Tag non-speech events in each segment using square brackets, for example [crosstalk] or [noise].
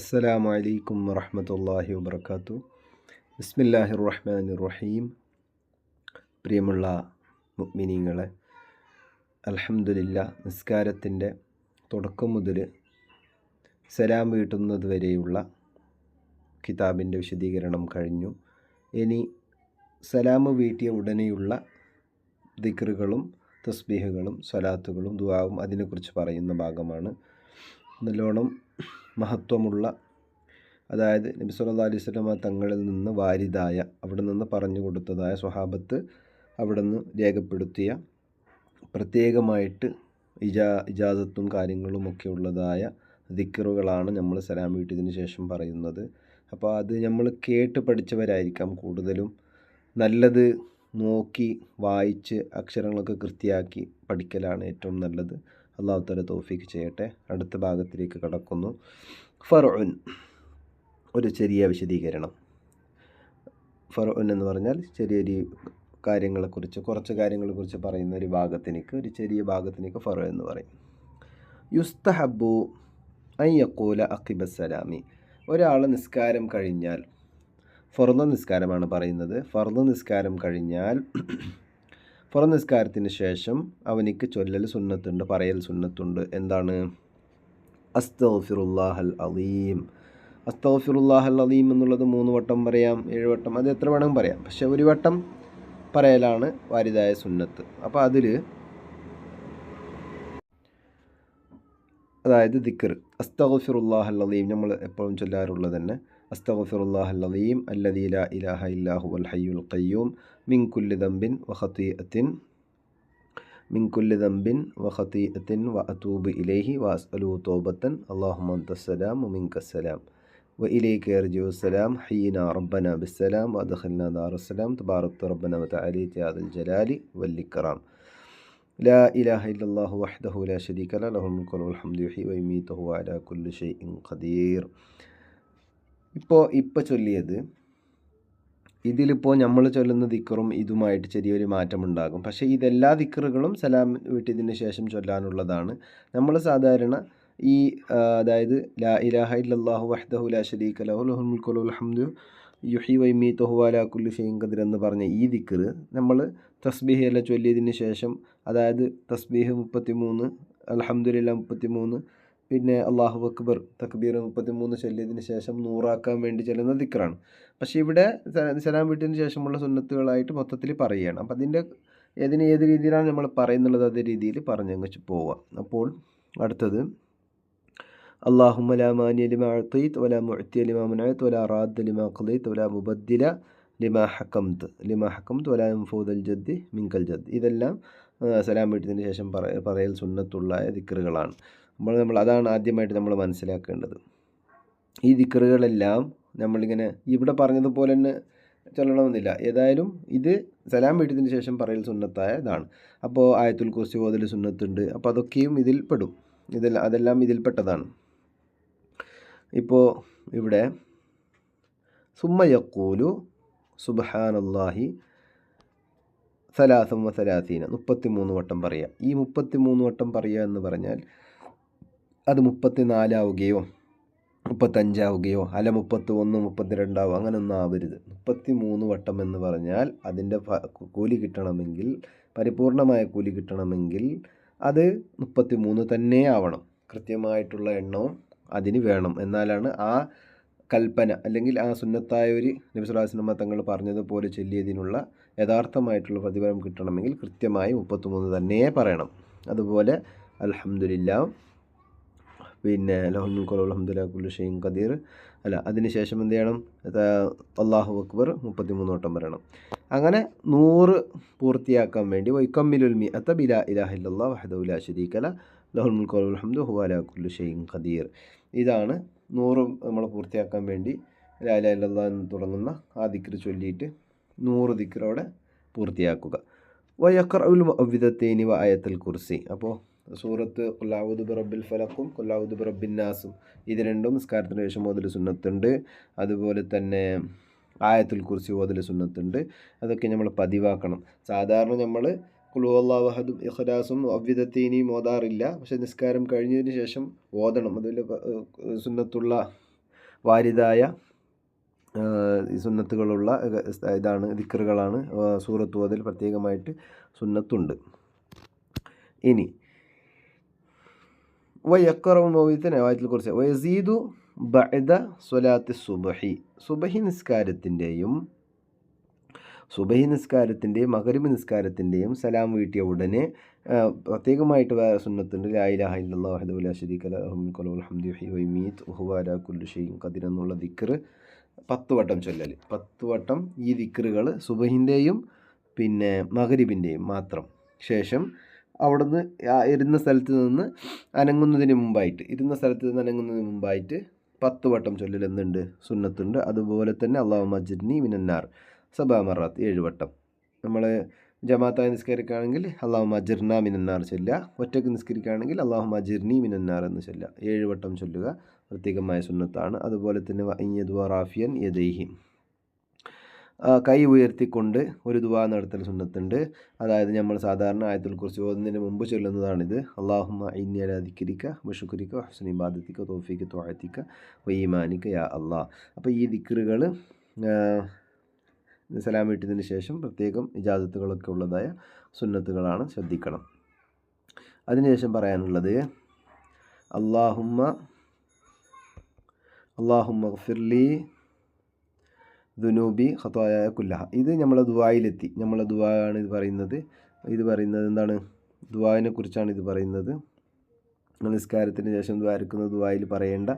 അസ്സലാമു അലൈക്കും വറഹമത്തല്ലാഹി വബർക്കാത്തു ബിസ്മില്ലാഹി റഹ്മാൻ റഹീം പ്രിയമുള്ള മുഗ്മിനീങ്ങളെ അലഹമുല്ല നിസ്കാരത്തിന്റെ തുടക്കം മുതൽ സലാം വീട്ടുന്നത് വരെയുള്ള കിതാബിന്റെ വിശദീകരണം കഴിഞ്ഞു. ഇനി സലാം വീട്ടിയ ഉടനെയുള്ള ദിക്റുകളും തസ്ബീഹുകളും സ്വലാത്തുകളും ദുവാവും അതിനെക്കുറിച്ച് പറയുന്ന ഭാഗമാണ്. നല്ലോണം മഹത്വമുള്ള അതായത് നബി സല്ലാ അലൈഹി സ്വലമ തങ്ങളിൽ നിന്ന് വാരിതായ അവിടെ നിന്ന് പറഞ്ഞു കൊടുത്തതായ സ്വഹാബത്ത് അവിടെ നിന്ന് രേഖപ്പെടുത്തിയ പ്രത്യേകമായിട്ട് ഇജാ ഇജാസത്തും കാര്യങ്ങളും ഒക്കെ ഉള്ളതായ ദിക്കറുകളാണ് നമ്മൾ സലാം വീട്ടിയതിന് ശേഷം പറയുന്നത്. അപ്പോൾ അത് നമ്മൾ കേട്ട് പഠിച്ചവരായിരിക്കാം കൂടുതലും. നല്ലത് നോക്കി വായിച്ച് അക്ഷരങ്ങളൊക്കെ കൃത്യമാക്കി പഠിക്കലാണ് ഏറ്റവും നല്ലത്. അള്ളാഹു തല തോഫിക്ക് ചെയ്യട്ടെ. അടുത്ത ഭാഗത്തിലേക്ക് കടക്കുന്നു. ഫറോൻ ഒരു ചെറിയ വിശദീകരണം. ഫറോൻ എന്ന് പറഞ്ഞാൽ ചെറിയൊരു കാര്യങ്ങളെക്കുറിച്ച് കുറച്ച് കാര്യങ്ങളെക്കുറിച്ച് പറയുന്ന ഒരു ഭാഗത്തിനേക്ക് ഒരു ചെറിയ ഭാഗത്തിനേക്ക് ഫറോ എന്ന് പറയും. യുസ്തഹബു അയ്യക്കൂല അക്കിബസലാമി ഒരാൾ നിസ്കാരം കഴിഞ്ഞാൽ ഫർദ നിസ്കാരമാണ് പറയുന്നത്. ഫർദ നിസ്കാരം കഴിഞ്ഞാൽ പുറ നിസ്കാരത്തിന് ശേഷം അവനിക്ക് ചൊല്ലൽ സുന്നത്തുണ്ട് പറയൽ സുന്നത്തുണ്ട്. എന്താണ്? അസ്തഫിറുല്ലാഹൽ അലീം. അസ്തഫിറുല്ലാഹൽ അലീം എന്നുള്ളത് മൂന്ന് വട്ടം പറയാം ഏഴ് വട്ടം. അത് എത്ര വേണമെങ്കിലും പറയാം. പക്ഷെ ഒരു വട്ടം പറയലാണ് വാരിതായ സുന്നത്ത്. അപ്പോൾ അതിൽ അതായത് ദിക്കർ അസ്തഫിറുല്ലാഹൽ അലീം നമ്മൾ എപ്പോഴും ചൊല്ലാറുള്ളത് തന്നെ أستغفر الله العظيم الذي لا إله إلا هو الحي القيوم من كل ذنب وخطيئة من كل ذنب وخطيئة وأتوب إليه وأسأله توبة. اللهم أنت السلام ومنك السلام. وإليك يرجع السلام حينا ربنا بالسلام. وأدخلنا دار السلام. تبارك ربنا وتعاليت يا ذا الجلال والإكرام. لا إله إلا الله وحده لا شريك له له الملك والحمد يحيي ويميت وهو على كل شيء قدير. ഇപ്പോൾ ഇപ്പോൾ ചൊല്ലിയത് ഇതിലിപ്പോൾ നമ്മൾ ചൊല്ലുന്ന ദിക്കറും ഇതുമായിട്ട് ചെറിയൊരു മാറ്റമുണ്ടാകും. പക്ഷേ ഇതെല്ലാ ദിക്കറുകളും സലാം വീട്ടിയതിന് ശേഷം ചൊല്ലാനുള്ളതാണ്. നമ്മൾ സാധാരണ ഈ അതായത് ലാ ഇലാഹ ഇല്ലാഹു വഹ്ദഹു ലാ ഷരീഖ ലഹു ലഹുൽ മുൽക്കു ലഹുൽ ഹംദു യുഹി വൈമി തൊഹുവാല കുല്ലു ഷെയ്ൻ ഖദിർ എന്ന് പറഞ്ഞ ഈ ദിക്കർ നമ്മൾ തസ്ബീഹ് എല്ലാം ചൊല്ലിയതിന് ശേഷം അതായത് തസ്ബീഹ് മുപ്പത്തി മൂന്ന് അലഹമുല്ല മുപ്പത്തി മൂന്ന് പിന്നെ അള്ളാഹു അക്ബർ തക്ബീർ മുപ്പത്തി മൂന്ന് ചൊല്ലിയതിന് ശേഷം നൂറാക്കാൻ വേണ്ടി ചെല്ലുന്ന ദിക്റാണ്. പക്ഷേ ഇവിടെ സലാം വീട്ടിന് ശേഷമുള്ള സുന്നത്തുകളായിട്ട് മൊത്തത്തിൽ പറയുകയാണ്. അപ്പം അതിന്റെ ഏതിന് ഏത് രീതിയിലാണ് നമ്മൾ പറയുന്നുള്ളത് അതേ രീതിയിൽ പറഞ്ഞങ്ങ് പോവാം. അപ്പോൾ അടുത്തത് അള്ളാഹു മലാമാനി ലിമ അഴ്ത്തീത്ത് വല മുഅത്തിയ ലിമ മുനായത്ത് വല റാദ് ലിമ ഖലീത്ത് വല മുബദ്ദില ലിമ ഹക്കംത് ലിമ ഹക്കംത് വല മുഫൂദൽ ജദ്ദി മിങ്കൽ ജദ് ഇതെല്ലാം സലാം വീട്ടിന് ശേഷം പറയൽ സുന്നത്തുള്ള ദിക്കറുകളാണ് നമ്മൾ നമ്മൾ അതാണ് ആദ്യമായിട്ട് നമ്മൾ മനസ്സിലാക്കേണ്ടത്. ഈ ദിക്കറുകളെല്ലാം നമ്മളിങ്ങനെ ഇവിടെ പറഞ്ഞതുപോലെ തന്നെ ചൊല്ലണമെന്നില്ല. ഏതായാലും ഇത് സലാം വീട്ടിയതിന് ശേഷം പറയൽ സുന്നത്തായ ഇതാണ് അപ്പോൾ ആയത്തുൽ കുറിച്ച് ഓതൽ സുന്നത്തുണ്ട്. അപ്പോൾ അതൊക്കെയും ഇതിൽ പെടും. ഇതെല്ലാം അതെല്ലാം ഇതിൽപ്പെട്ടതാണ് ഇപ്പോൾ ഇവിടെ സുമ്മയക്കൂലു സുബഹാനല്ലാഹി സലാസം വസലാസീന മുപ്പത്തി മൂന്ന് വട്ടം പറയുക ഈ മുപ്പത്തി മൂന്ന് വട്ടം പറയുക എന്ന് പറഞ്ഞാൽ അത് മുപ്പത്തി നാലാവുകയോ മുപ്പത്തഞ്ചാവുകയോ അല്ല മുപ്പത്തി ഒന്ന് മുപ്പത്തിരണ്ടാവും അങ്ങനെയൊന്നും ആവരുത്. മുപ്പത്തി മൂന്ന് വട്ടം എന്ന് പറഞ്ഞാൽ അതിന്റെ കൂലി കിട്ടണമെങ്കിൽ പരിപൂർണമായ കൂലി കിട്ടണമെങ്കിൽ അത് മുപ്പത്തി മൂന്ന് തന്നെ ആവണം. കൃത്യമായിട്ടുള്ള എണ്ണവും അതിന് വേണം. എന്നാലാണ് ആ കൽപ്പന അല്ലെങ്കിൽ ആ സുന്നത്തായ ഒരു നബിസുലാസിനമ്മ തങ്ങൾ പറഞ്ഞതുപോലെ ചൊല്ലിയതിനുള്ള യഥാർത്ഥമായിട്ടുള്ള പ്രതിഫലം കിട്ടണമെങ്കിൽ കൃത്യമായി മുപ്പത്തിമൂന്ന് തന്നെ പറയണം. അതുപോലെ അലഹമുല്ല പിന്നെ ലഹുൽ അലഹമുല്ല കുല്ലു ഷെയ്ൻ ഖദീർ. അല്ല അതിനുശേഷം എന്ത് ചെയ്യണം? അള്ളാഹു അക്ബർ മുപ്പത്തിമൂന്ന് വട്ടം വരണം അങ്ങനെ നൂറ് പൂർത്തിയാക്കാൻ വേണ്ടി വൈക്കമ്മിലുൽമി അത്ത ബില ഇലാഹില്ലാ വഹദുല ഷരീഖല ലഹുൽ കൊലു അലഹമ്മദ് ഹുവാല കുല്ലു കദീർ ഇതാണ് നൂറ് നമ്മൾ പൂർത്തിയാക്കാൻ വേണ്ടി ലാല ഇല്ലാ എന്ന് തുടങ്ങുന്ന ആ ദിക്ർ ചൊല്ലിയിട്ട് നൂറ് ദിക്റോടെ പൂർത്തിയാക്കുക. വയക്കറുൽ അവ്വിധത്തേനി വ ആയത്തൽ കുർസി. അപ്പോൾ സൂറത്ത് കൊല്ലാവുദ് റബ്ബിൽ ഫലക്കും കൊല്ലാവുദ് നാസും. ഇത് രണ്ടും നിസ്കാരത്തിന് ശേഷം മുതൽ സുന്നത്തുണ്ട്. അതുപോലെ തന്നെ ആയത്തുൽ കുറിച്ച് ഓതൽ സുന്നത്തുണ്ട്. അതൊക്കെ നമ്മൾ പതിവാക്കണം. സാധാരണ നമ്മൾ കുളുവല്ലാഹദും ഇഖ്ലാസും അവ്യതത്തീനിയും ഓതാറില്ല. പക്ഷെ നിസ്കാരം കഴിഞ്ഞതിന് ശേഷം ഓതണം. അതിൽ സുന്നത്തുള്ള വാരിതായ സുന്നത്തുകളുള്ള ഇതാണ് ദിക്കറുകളാണ് സൂറത്ത് ഓതൽ പ്രത്യേകമായിട്ട് സുന്നത്തുണ്ട്. ഇനി വയക്കറവ് മൗലിത്തന്നെ വായത്തിൽ കുറിച്ച്. വയസീദു ബഅദ സ്വലാത്ത് സുബഹി. സുബഹി നിസ്കാരത്തിന്റെയും സുബഹി നിസ്കാരത്തിന്റെയും മകരിബ് നിസ്കാരത്തിന്റെയും സലാം വീട്ടിയ ഉടനെ പ്രത്യേകമായിട്ട് വേറെ സുന്നത്തുണ്ട്. ലായിലാഹ ഇല്ലാ വഹദുല്ല ഷരീഖ് ഷെയ്യും കതിർ എന്നുള്ള ദിക്കർ പത്ത് വട്ടം ചൊല്ലൽ പത്ത് വട്ടം ഈ ദിക്കറുകൾ സുബഹിന്റെയും പിന്നെ മകരിബിന്റെയും മാത്രം. ശേഷം അവിടുന്ന് ഇരുന്ന സ്ഥലത്ത് നിന്ന് അനങ്ങുന്നതിന് മുമ്പായിട്ട് ഇരുന്ന സ്ഥലത്ത് നിന്ന് അനങ്ങുന്നതിന് മുമ്പായിട്ട് പത്ത് വട്ടം ചൊല്ലൽ എന്തുണ്ട്? സുന്നത്തുണ്ട്. അതുപോലെ തന്നെ അള്ളാഹു മജിദ്നി മിനന്നാർ. സബാ മറാത്ത് ഏഴ് വട്ടം. നമ്മൾ ജമാഅത്തായി നിസ്കരിക്കുകയാണെങ്കിൽ അള്ളാഹു മജിർന മിനന്നാർ ചൊല്ലുക. ഒറ്റയ്ക്ക് നിസ്കരിക്കുകയാണെങ്കിൽ അള്ളാഹു മജിർനി മിനന്നാർ എന്ന് ചൊല്ലുക. ഏഴ് വട്ടം ചൊല്ലുക. പ്രത്യേകമായ സുന്നത്താണ്. അതുപോലെ തന്നെ ഇഞ്ഞദ്വ റാഫിയൻ യദൈഹി. കൈ ഉയർത്തിക്കൊണ്ട് ഒരു ദുവാ നടത്തൽ സുന്നത്തുണ്ട്. അതായത് നമ്മൾ സാധാരണ ആയത്തിൽ കുറിച്ച് ഓതുന്നതിന് മുമ്പ് ചൊല്ലുന്നതാണിത്. ഇന്നി ഇന്നലാദിക്കരിക്ക ബഷുക്കരിക്ക ഹുസ്നി ബാദത്തിക്ക തോഫിക്ക് തോഴത്തിക്ക വയ്യമാനിക്ക യാ അള്ളാഹ് അപ്പോൾ ഈ ദിക്കറുകൾ സലാം വീട്ടിയതിന് ശേഷം പ്രത്യേകം ഇജാദത്തുകളൊക്കെ ഉള്ളതായ സുന്നത്തുകളാണ് ശ്രദ്ധിക്കണം. അതിനുശേഷം പറയാനുള്ളത് അള്ളാഹുമ്മ അള്ളാഹുമ്മ ഫിർലി ദുനൂബി ഹത്തായ കുല്ലഹ. ഇത് നമ്മളെ ദുബായിലെത്തി നമ്മളെ ദുബായാണ് ഇത് പറയുന്നത്. ഇത് പറയുന്നത് എന്താണ്? ദുബായിനെ കുറിച്ചാണ് ഇത് പറയുന്നത്. നിസ്കാരത്തിന് ശേഷം ദ്വാരക്കുന്ന ദുബായിൽ പറയേണ്ട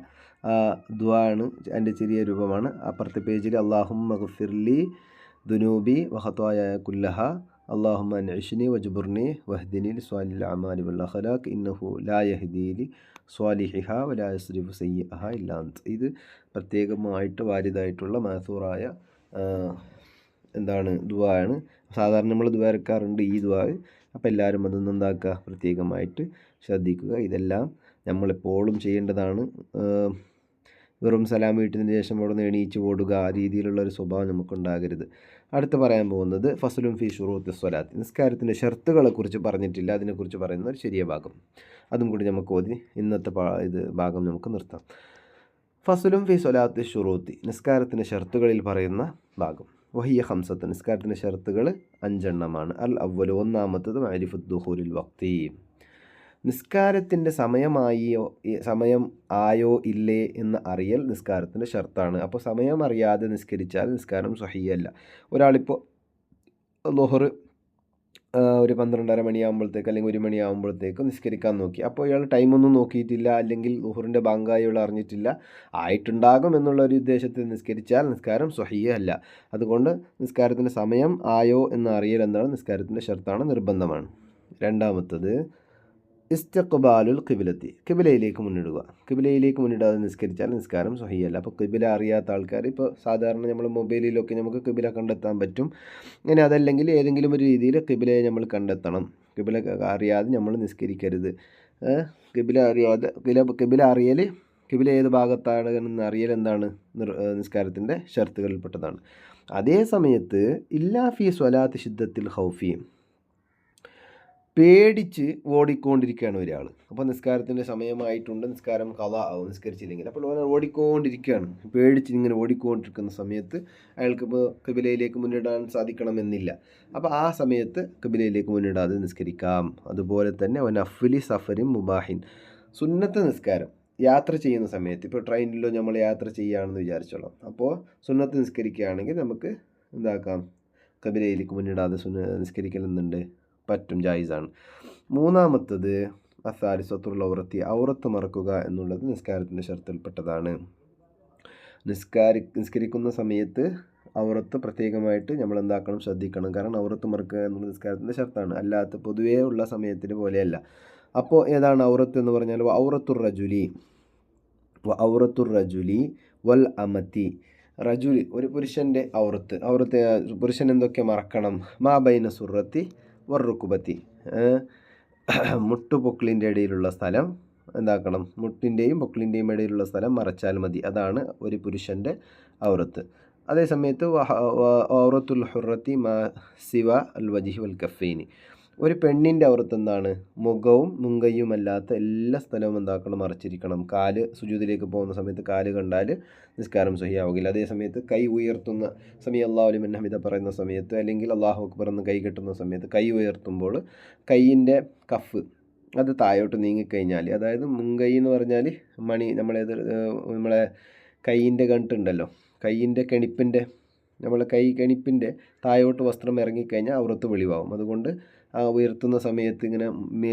ദുവാ ആണ് അതിന്റെ ചെറിയ രൂപമാണ്. അപ്പുറത്തെ പേജിൽ അള്ളാഹും മഹഫിർലി ദുനൂബി വഹത്തായ കുല്ലഹ. അള്ളാഹുമ്മ നഷിനി വജുബുർണി വഹ്ദിനിൽ സ്വാലിൽ അമാലി വല്ലഖലാഖ് ഇന്നഹു ലാ യഹ്ദീലി സ്വാലിഹിഹ സയ്യ സയ്യഹ ഇല്ലാന്ത് ഇത് പ്രത്യേകമായിട്ട് വാരിതായിട്ടുള്ള മാസൂറായ എന്താണ് ദുബായാണ് സാധാരണ നമ്മൾ ദ്വാരക്കാറുണ്ട് ഈ ദുബായ് അപ്പോൾ എല്ലാവരും അതൊന്നും എന്താക്കുക? പ്രത്യേകമായിട്ട് ശ്രദ്ധിക്കുക. ഇതെല്ലാം നമ്മളെപ്പോഴും ചെയ്യേണ്ടതാണ്. വെറും സലാം വീട്ടിന് ശേഷം അവിടെ നിന്ന് എണീച്ച് ഓടുക ആ രീതിയിലുള്ള ഒരു സ്വഭാവം നമുക്കുണ്ടാകരുത്. അടുത്ത് പറയാൻ പോകുന്നത് ഫസലും ഫി ഷുറൂത്ത് സ്വലാത്ത്. നിസ്കാരത്തിന്റെ ഷർത്തുകളെക്കുറിച്ച് പറഞ്ഞിട്ടില്ല അതിനെക്കുറിച്ച് പറയുന്ന ഒരു ചെറിയ ഭാഗം. അതും കൂടി നമുക്ക് ഓതി ഇന്നത്തെ ഇത് ഭാഗം നമുക്ക് നിർത്താം. ഫസലും ഫി സ്വലാത്ത് ഷുറൂത്തി നിസ്കാരത്തിന്റെ ഷർത്തുകളിൽ പറയുന്ന ഭാഗം. വഹിയ ഹംസത്ത് നിസ്കാരത്തിന്റെ ഷർത്തുകൾ അഞ്ചെണ്ണമാണ്. അൽ അവൽ ഒന്നാമത്തത് അരിഫുദ്ദുഹൂരിൽ വക്തി. നിസ്കാരത്തിന്റെ സമയമായോ സമയം ആയോ ഇല്ലേ എന്ന് അറിയൽ നിസ്കാരത്തിന്റെ ഷർത്താണ്. അപ്പോൾ സമയം അറിയാതെ നിസ്കരിച്ചാൽ നിസ്കാരം സഹിയല്ല. ഒരാളിപ്പോൾ ലോഹർ ഒരു പന്ത്രണ്ടര മണിയാകുമ്പോഴത്തേക്ക് അല്ലെങ്കിൽ ഒരു മണിയാകുമ്പോഴത്തേക്ക് നിസ്കരിക്കാൻ നോക്കി. അപ്പോൾ ഇയാൾ ടൈമൊന്നും നോക്കിയിട്ടില്ല അല്ലെങ്കിൽ ലുഹറിന്റെ ഇവിടെ അറിഞ്ഞിട്ടില്ല. ആയിട്ടുണ്ടാകും എന്നുള്ള ഒരു ഉദ്ദേശത്തിൽ നിസ്കരിച്ചാൽ നിസ്കാരം സ്വഹീയല്ല അതുകൊണ്ട് നിസ്കാരത്തിന്റെ സമയം ആയോ എന്ന് അറിയൽ എന്താണ് നിസ്കാരത്തിന്റെ ഷർത്താണ് നിർബന്ധമാണ്. രണ്ടാമത്തത് ഇസ്തഖ്ബാലുൽ കിബിലത്തി കിബിലയിലേക്ക് മുന്നിടുക. കിബിലയിലേക്ക് മുന്നിടാതെ നിസ്കരിച്ചാൽ നിസ്കാരം സഹിയല്ല. അപ്പോൾ കിബില അറിയാത്ത ആൾക്കാർ ഇപ്പോൾ സാധാരണ നമ്മൾ മൊബൈലിലൊക്കെ നമുക്ക് കിബില കണ്ടെത്താൻ പറ്റും. ഇനി അതല്ലെങ്കിൽ ഏതെങ്കിലും ഒരു രീതിയിൽ കിബിലയെ നമ്മൾ കണ്ടെത്തണം. കിബില അറിയാതെ നമ്മൾ നിസ്കരിക്കരുത്. കിബില അറിയാതെ കില കിബില അറിയൽ കിബില ഏത് ഭാഗത്താണ് എന്ന് അറിയൽ എന്താണ്? നിസ്കാരത്തിന്റെ ഷർത്തുകളിൽപ്പെട്ടതാണ്. അതേ സമയത്ത് ഇല്ലാ ഫി സ്വലാത്ത് ഷിദ്ദത്തിൽ ഹൗഫിയും പേടിച്ച് ഓടിക്കൊണ്ടിരിക്കുകയാണ് ഒരാൾ അപ്പോൾ നിസ്കാരത്തിന്റെ സമയമായിട്ടുണ്ട്. നിസ്കാരം കഥ ആവും നിസ്കരിച്ചില്ലെങ്കിൽ. അപ്പോൾ ഓരോ ഓടിക്കൊണ്ടിരിക്കുകയാണ്. പേടിച്ച് ഇങ്ങനെ ഓടിക്കൊണ്ടിരിക്കുന്ന സമയത്ത് അയാൾക്ക് ഇപ്പോൾ കബിലയിലേക്ക് മുന്നിടാൻ സാധിക്കണമെന്നില്ല. അപ്പോൾ ആ സമയത്ത് കബിലയിലേക്ക് മുന്നിടാതെ നിസ്കരിക്കാം. അതുപോലെ തന്നെ അവൻ അഫ്ലി സഫരിൻ മുബാഹിൻ. സുന്നത്ത് നിസ്കാരം. യാത്ര ചെയ്യുന്ന സമയത്ത്. ഇപ്പോൾ ട്രെയിനിലോ നമ്മൾ യാത്ര ചെയ്യുകയാണെന്ന് വിചാരിച്ചോളാം. അപ്പോൾ സുന്നത്ത് നിസ്കരിക്കുകയാണെങ്കിൽ നമുക്ക് എന്താക്കാം? കബിലയിലേക്ക് മുന്നിടാതെ സുന്ന നിസ്കരിക്കലെന്നുണ്ട് പറ്റും ജായിസാണ്. മൂന്നാമത്തത് അസാരിസത്തുള്ള ഔറത്തി ഔറത്ത് മറക്കുക എന്നുള്ളത് നിസ്കാരത്തിന്റെ ഷർത്തിൽപ്പെട്ടതാണ്. നിസ്കാരി നിസ്കരിക്കുന്ന സമയത്ത് ഔറത്ത് പ്രത്യേകമായിട്ട് നമ്മൾ എന്താക്കണം ശ്രദ്ധിക്കണം. കാരണം ഔറത്ത് മറക്കുക എന്നുള്ള നിസ്കാരത്തിന്റെ ഷർത്താണ്. അല്ലാത്ത പൊതുവേ ഉള്ള സമയത്തിന് പോലെയല്ല. അപ്പോൾ ഏതാണ് ഔറത്ത് എന്ന് പറഞ്ഞാൽ ഔറത്തുർ റജുലി. ഔറത്തുർ റജുലി വൽ അമത്തി. റജുലി ഒരു പുരുഷന്റെ ഔറത്ത്. ഔറത്ത് പുരുഷൻ എന്തൊക്കെ മറക്കണം? മാ ബൈന സുറത്തി വറുക്കുബത്തി മുട്ടുപൊക്കിളിന്റെ ഇടയിലുള്ള സ്ഥലം എന്താക്കണം? മുട്ടിന്റെയും പൊക്കിളിന്റെയും ഇടയിലുള്ള സ്ഥലം മറച്ചാൽ മതി. അതാണ് ഒരു പുരുഷന്റെ ഔറത്ത്. അതേസമയത്ത് ഔറത്തുൽ ഹുറത്തി മാ സിവ അൽ വജിഹ് വൽ കഫൈനി. ഒരു പെണ്ണിന്റെ ഔറത്ത് എന്താണ്? മുഖവും മുങ്കയുമല്ലാത്ത എല്ലാ സ്ഥലവും എന്താക്കണം? മറച്ചിരിക്കണം. കാൽ സുജൂതിലേക്ക് പോകുന്ന സമയത്ത് കാൽ കണ്ടാൽ നിസ്കാരം സഹിയാവുകയില്ല. അതേ സമയത്ത് കൈ ഉയർത്തുന്ന സമയം അള്ളാഹുലി മന്നഹമിത പറയുന്ന സമയത്ത് അല്ലെങ്കിൽ അള്ളാഹു അക്ബർ എന്ന് കൈ കെട്ടുന്ന സമയത്ത് കൈ ഉയർത്തുമ്പോൾ കൈയിന്റെ കഫ് അത് താഴോട്ട് നീങ്ങിക്കഴിഞ്ഞാൽ അതായത് മുങ്കൈ എന്ന് പറഞ്ഞാൽ മണി നമ്മളേത് നമ്മളെ കൈയിന്റെ കണ്ടുണ്ടല്ലോ കൈയിന്റെ കെണിപ്പിന്റെ നമ്മളെ കൈ കെണിപ്പിന്റെ താഴോട്ട് വസ്ത്രം ഇറങ്ങിക്കഴിഞ്ഞാൽ ഔറത്ത് വെളിവാകും. അതുകൊണ്ട് ഉയർത്തുന്ന സമയത്ത് ഇങ്ങനെ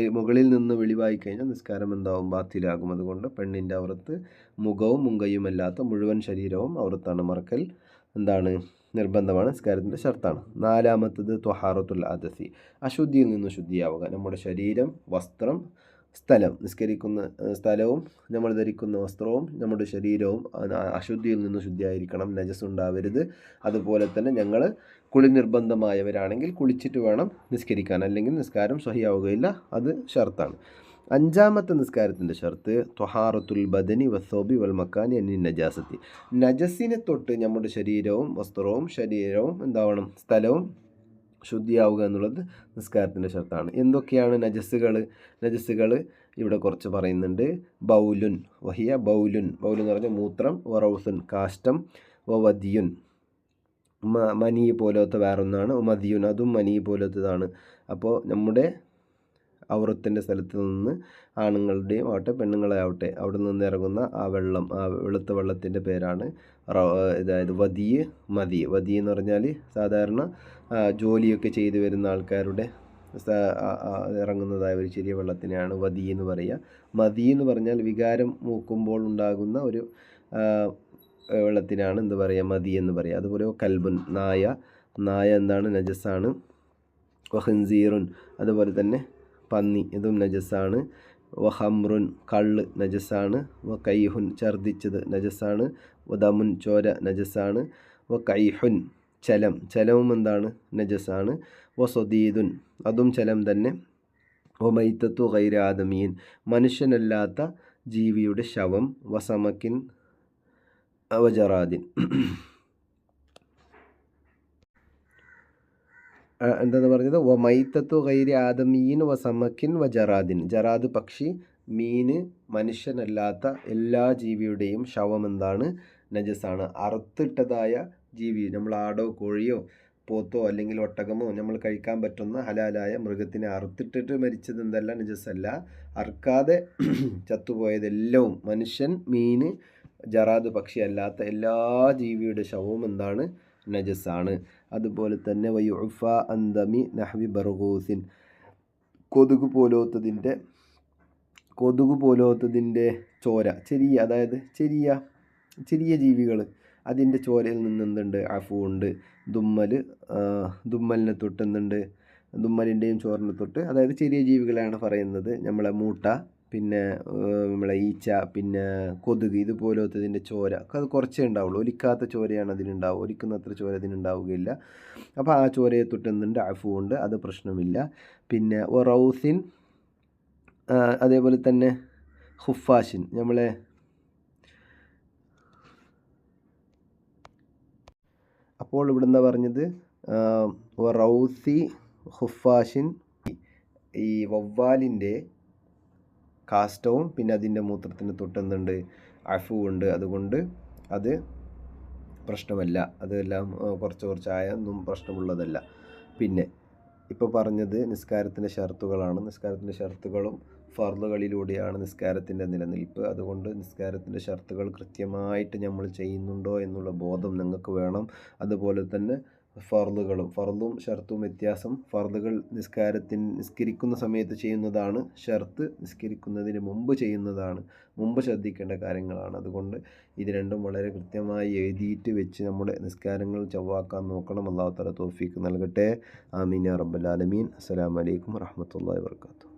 മുകളിൽ നിന്ന് വെളിവായി കഴിഞ്ഞാൽ നിസ്കാരം എന്താവും? ബാത്തിലാകും. അതുകൊണ്ട് പെണ്ണിന്റെ അവർത്ത് മുഖവും മുങ്കയുമല്ലാത്ത മുഴുവൻ ശരീരവും അവർത്താണ്. മറക്കൽ എന്താണ്? നിർബന്ധമാണ്. നിസ്കാരത്തിന്റെ ഷർത്താണ്. നാലാമത്തത് ത്വഹാറത്തുൽ അദസി. അശുദ്ധിയിൽ നിന്ന് ശുദ്ധിയാവുക. നമ്മുടെ ശരീരം വസ്ത്രം സ്ഥലം. നിസ്കരിക്കുന്ന സ്ഥലവും നമ്മൾ ധരിക്കുന്ന വസ്ത്രവും നമ്മുടെ ശരീരവും അശുദ്ധിയിൽ നിന്ന് ശുദ്ധിയായിരിക്കണം. നജസ് ഉണ്ടാവരുത് അതുപോലെ തന്നെ ഞങ്ങൾ കുളി നിർബന്ധമായവരാണെങ്കിൽ കുളിച്ചിട്ട് വേണം നിസ്കരിക്കാൻ. അല്ലെങ്കിൽ നിസ്കാരം സ്വഹിയാവുകയില്ല അത് ഷർത്താണ്. അഞ്ചാമത്തെ നിസ്കാരത്തിന്റെ ഷർത്ത് ത്വഹാറത്തുൽ ബദനി വസോബി വൽ മക്കാനി അന്നി നജാസത്തി. നജസിനെ തൊട്ട് നമ്മുടെ ശരീരവും വസ്ത്രവും ശരീരവും എന്താവണം? സ്ഥലവും ശുദ്ധിയാവുക എന്നുള്ളത് നിസ്കാരത്തിന്റെ ഷർത്താണ്. എന്തൊക്കെയാണ് നജസ്സുകൾ? നജസ്സുകൾ ഇവിടെ കുറച്ച് പറയുന്നുണ്ട്. ബൗലുൻ. വഹിയ ബൗലുൻ. ബൗലുൻ എന്ന് പറഞ്ഞാൽ മൂത്രം വറൗസുൻ കാഷ്ടം വവദിയുൻ മനി പോലത്തെ വേറൊന്നാണ്. മതിയുൻ അതും മനി പോലത്തതാണ്. അപ്പോൾ നമ്മുടെ ഔറത്തിന്റെ സ്ഥലത്ത് നിന്ന് ആണുങ്ങളുടെയും ആവട്ടെ പെണ്ണുങ്ങളാവട്ടെ അവിടെ നിന്ന് ഇറങ്ങുന്ന ആ വെള്ളം ആ വെളുത്ത വെള്ളത്തിന്റെ പേരാണ് അതായത് വതിയ് മതി വതി എന്ന് പറഞ്ഞാൽ സാധാരണ ജോലിയൊക്കെ ചെയ്തു വരുന്ന ആൾക്കാരുടെ ഇറങ്ങുന്നതായ ഒരു ചെറിയ വെള്ളത്തിനെയാണ് വതി എന്ന് പറയുക. മതി എന്ന് പറഞ്ഞാൽ വികാരം മൂക്കുമ്പോൾ ഉണ്ടാകുന്ന ഒരു വെള്ളത്തിനാണ് എന്ത് പറയുക മതി എന്ന് പറയുക അതുപോലെ കൽബുൻ നായ നായ എന്താണ്? നജസ്സാണ് വഹൻസീറുൻ അതുപോലെ തന്നെ പന്നി ഇതും നജസ്സാണ് വഹമ്രുൻ കള്ള് നജസ്സാണ് വ കൈഹുൻ ഛർദിച്ചത് നജസ്സാണ് വദമുൻ ചോര നജസ്സാണ് വ കൈഹുൻ ചലം ചലവും എന്താണ്? നജസ്സാണ് വ സ്വദീദുൻ അതും ചലം തന്നെ. വ മൈത്തത്തു ഗൈരാദമീൻ മനുഷ്യനല്ലാത്ത ജീവിയുടെ ശവം. വസമക്കിൻ അവജറാദിൻ [clears throat] എന്താന്ന് പറഞ്ഞത്? വ മൈത്തത്തു ഗൈരി ആദമീൻ വ സമക്കിൻ വ ജറാദിൻ. ജറാദ് പക്ഷി മീന് മനുഷ്യനല്ലാത്ത എല്ലാ ജീവിയുടെയും ശവം എന്താണ്? നജസാണ് അറുത്തിട്ടതായ ജീവി. നമ്മൾ ആടോ കോഴിയോ പോത്തോ അല്ലെങ്കിൽ ഒട്ടകമോ നമ്മൾ കഴിക്കാൻ പറ്റുന്ന ഹലാലായ മൃഗത്തിനെ അറുത്തിട്ടിട്ട് മരിച്ചത് എന്തല്ല? നജസ്സല്ല. അറുക്കാതെ [clears throat] ചത്തുപോയതെല്ലാം മനുഷ്യൻ മീന് ജറാദ് പക്ഷി അല്ലാത്ത എല്ലാ ജീവിയുടെ ശവവും എന്താണ്? നജസ്സാണ് അതുപോലെ തന്നെ വയുഫ അന്തമി നഹ്വി ബർഗൂസിൻ. കൊതുക് പോലോത്തതിന്റെ കൊതുക് പോലോത്തതിന്റെ ചോര ചെറിയ അതായത് ചെറിയ ചെറിയ ജീവികൾ അതിന്റെ ചോരയിൽ നിന്ന് എന്തുണ്ട്? അഫു ഉണ്ട്. ദുമ്മൽ ദുമ്മലിനെ തൊട്ട് എന്തുണ്ട്? ദുമ്മലിന്റെയും ചോറിനെ തൊട്ട് അതായത് ചെറിയ ജീവികളാണ് പറയുന്നത്. നമ്മളെ മൂട്ട പിന്നെ നമ്മളെ ഈച്ച പിന്നെ കൊതുക് ഇതുപോലത്തതിന്റെ ചോര അത് കുറച്ചേ ഉണ്ടാവുള്ളൂ. ഒലിക്കാത്ത ചോരയാണ് അതിനുണ്ടാവുക ഒലിക്കുന്നത്ര ചോര അതിനുണ്ടാവുകയില്ല. അപ്പോൾ ആ ചോരയെ തൊട്ടുന്നുണ്ട്. അഫുണ്ട് അത് പ്രശ്നമില്ല. പിന്നെ റൗസിൻ അതേപോലെ തന്നെ ഹുഫാഷിൻ. നമ്മളെ അപ്പോൾ ഇവിടുന്ന് പറഞ്ഞത്? റൗസി ഹുഫാഷിൻ ഈ വവ്വാലിന്റെ കാഷ്ടവും പിന്നെ അതിന്റെ മൂത്രത്തിന് തൊട്ടെന്തുണ്ട് അഫുവുണ്ട്. അതുകൊണ്ട് അത് പ്രശ്നമല്ല. അതെല്ലാം കുറച്ച് കുറച്ചായ ഒന്നും പ്രശ്നമുള്ളതല്ല. പിന്നെ ഇപ്പോൾ പറഞ്ഞത് നിസ്കാരത്തിന്റെ ഷർത്തുകളാണ്. നിസ്കാരത്തിന്റെ ഷർത്തുകളും ഫർദുകളിലൂടെയാണ് നിസ്കാരത്തിന്റെ നിലനിൽപ്പ്. അതുകൊണ്ട് നിസ്കാരത്തിന്റെ ഷർത്തുകൾ കൃത്യമായിട്ട് നമ്മൾ ചെയ്യുന്നുണ്ടോ എന്നുള്ള ബോധം നിങ്ങൾക്ക് വേണം. അതുപോലെ തന്നെ ഫർദുകളും ഫർദും ഷർത്തും വ്യത്യാസം. ഫർദുകൾ നിസ്കാരത്തിന് നിസ്കരിക്കുന്ന സമയത്ത് ചെയ്യുന്നതാണ് ഷർത്ത് നിസ്കരിക്കുന്നതിന് മുമ്പ് ചെയ്യുന്നതാണ്. മുമ്പ് ശ്രദ്ധിക്കേണ്ട കാര്യങ്ങളാണ്. അതുകൊണ്ട് ഇത് രണ്ടും വളരെ കൃത്യമായി എഴുതിയിട്ട് വെച്ച് നമ്മുടെ നിസ്കാരങ്ങൾ ചൊവ്വാക്കാൻ നോക്കണം. അള്ളാഹു തല തോഫീക്ക് നൽകട്ടെ. ആമീൻ റബ്ബൽ ആലമീൻ. അസ്സലാമലൈക്കും വറഹമത്തല്ലാ വർക്കാത്തു